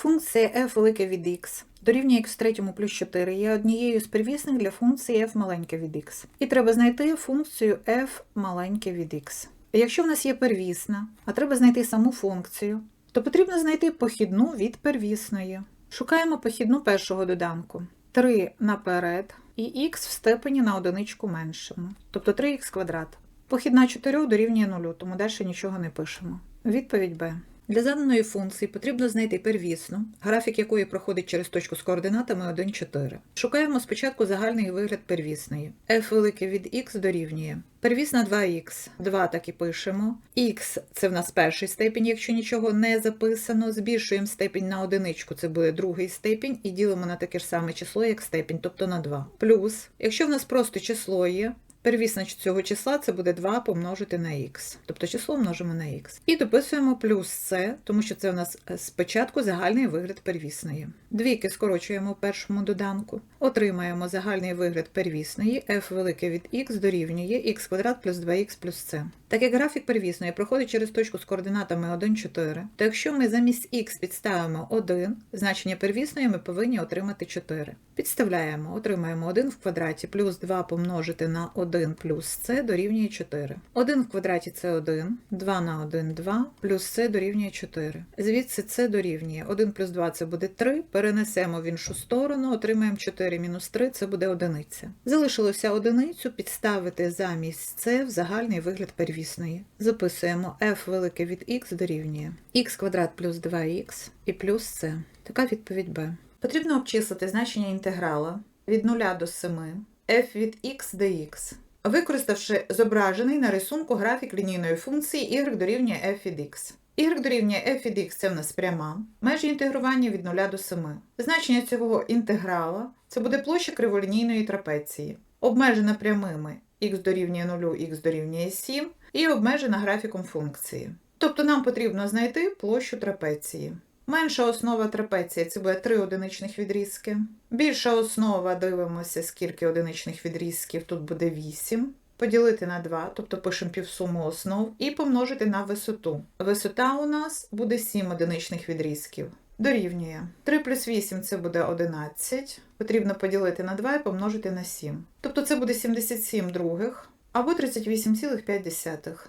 Функція f велике від x дорівнює x в третьому плюс 4 є однією з первісних для функції f маленьке від x. І треба знайти функцію f маленьке від x. Якщо в нас є первісна, а треба знайти саму функцію, то потрібно знайти похідну від первісної. Шукаємо похідну першого доданку. 3 наперед і х в степені на одиничку меншому, тобто 3х квадрат. Похідна 4 дорівнює 0, тому далі нічого не пишемо. Відповідь Б. Для заданої функції потрібно знайти первісну, графік якої проходить через точку з координатами 1, 4. Шукаємо спочатку загальний вигляд первісної. f велике від х дорівнює. Первісна 2х, 2 так і пишемо. х це в нас перший степінь, якщо нічого не записано. Збільшуємо степінь на одиничку, це буде другий степінь, і ділимо на таке ж саме число, як степінь, тобто на 2. Плюс, якщо в нас просто число є, Первісна цього числа це буде 2 помножити на х. Тобто число множимо на х. І дописуємо плюс це, тому що це у нас е, спочатку загальний вигляд первісної. Двійки скорочуємо в першому доданку. Отримаємо загальний вигляд первісної f велике від х дорівнює х квадрат плюс 2х плюс c. Так як графік первісної проходить через точку з координатами 1, 4, то якщо ми замість х підставимо 1, значення первісної ми повинні отримати 4. Підставляємо, отримаємо 1 в квадраті плюс 2 помножити на 1 плюс c дорівнює 4. 1 в квадраті це 1, 2 на 1 2, плюс c дорівнює 4. Звідси c дорівнює 1 плюс 2 це буде 3, перенесемо в іншу сторону, отримаємо 4 мінус 3, це буде одиниця. Залишилося одиницю підставити замість c в загальний вигляд первісної. Записуємо f велике від x дорівнює x квадрат плюс 2х і плюс c. Така відповідь b. Потрібно обчислити значення інтеграла від 0 до 7 f від x dx, використавши зображений на рисунку графік лінійної функції y дорівнює f від x. y дорівнює f від x це в нас пряма, межі інтегрування від 0 до 7. Значення цього інтеграла це буде площа криволінійної трапеції, обмежена прямими x дорівнює 0, x дорівнює 7 і обмежена графіком функції. Тобто нам потрібно знайти площу трапеції. Менша основа трапеції це буде 3 одиничних відрізки. Більша основа дивимося, скільки одиничних відрізків, тут буде 8. Поділити на 2, тобто пишемо півсуму основ, і помножити на висоту. Висота у нас буде 7 одиничних відрізків. Дорівнює. 3 плюс 8 це буде 11. Потрібно поділити на 2 і помножити на 7. Тобто це буде 77 других або 38,5.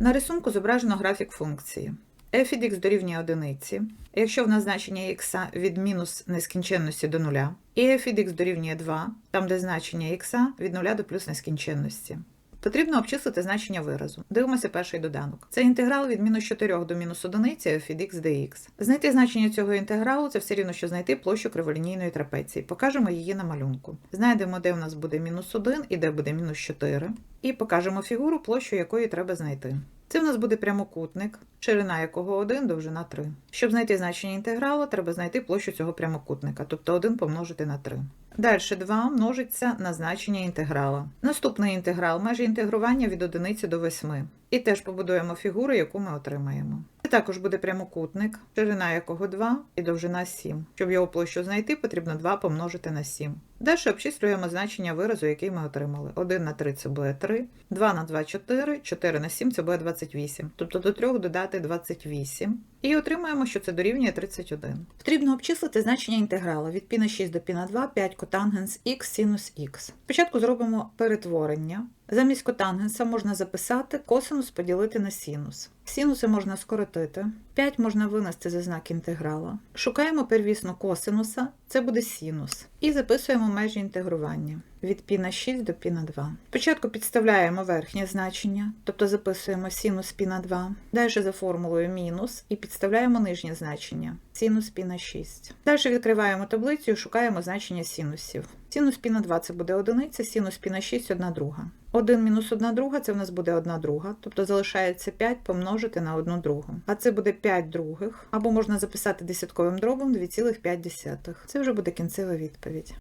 На рисунку зображено графік функції f від x дорівнює одиниці, якщо в нас значення x від мінус нескінченності до нуля, і f від x дорівнює 2, там де значення x від нуля до плюс нескінченності. Потрібно обчислити значення виразу. Дивимося перший доданок. Це інтеграл від мінус 4 до мінус 1 f від x dx. Знайти значення цього інтегралу це все рівно, що знайти площу криволінійної трапеції. Покажемо її на малюнку. Знайдемо, де у нас буде мінус 1 і де буде мінус 4. І покажемо фігуру, площу якої треба знайти. Це в нас буде прямокутник, ширина якого 1, довжина 3. Щоб знайти значення інтегралу, треба знайти площу цього прямокутника, тобто 1 помножити на 3. Далі 2 множиться на значення інтеграла. Наступний інтеграл межі інтегрування від 1 до 8. І теж побудуємо фігуру, яку ми отримаємо. Це також буде прямокутник, ширина якого 2 і довжина 7. Щоб його площу знайти, потрібно 2 помножити на 7. Далі обчислюємо значення виразу, який ми отримали. 1 на 3 це буде 3, 2 на 2 4, 4 на 7 це буде 28. Тобто до 3 додати 28. І отримаємо, що це дорівнює 31. Потрібно обчислити значення інтеграла від π на 6 до π на 2, 5 котангенс х синус х. Спочатку зробимо перетворення. Замість котангенса можна записати косинус поділити на синус. Синуси можна скоротити. 5 можна винести за знак інтеграла. Шукаємо первісну косинуса, це буде синус. І записуємо межі інтегрування від піна 6 до піна 2. Спочатку підставляємо верхнє значення, тобто записуємо синус піна 2, далі за формулою мінус і підставляємо нижнє значення синус піна 6. Далі відкриваємо таблицю і шукаємо значення синусів. Синус піна 2 це буде одиниця, синус піна 6 1 друга. 1 мінус 1 друга це в нас буде 1 друга, тобто залишається 5 помножити на 1 другу. А це буде 5 других, або можна записати десятковим дробом 2,5. Це вже буде кінцева відповідь.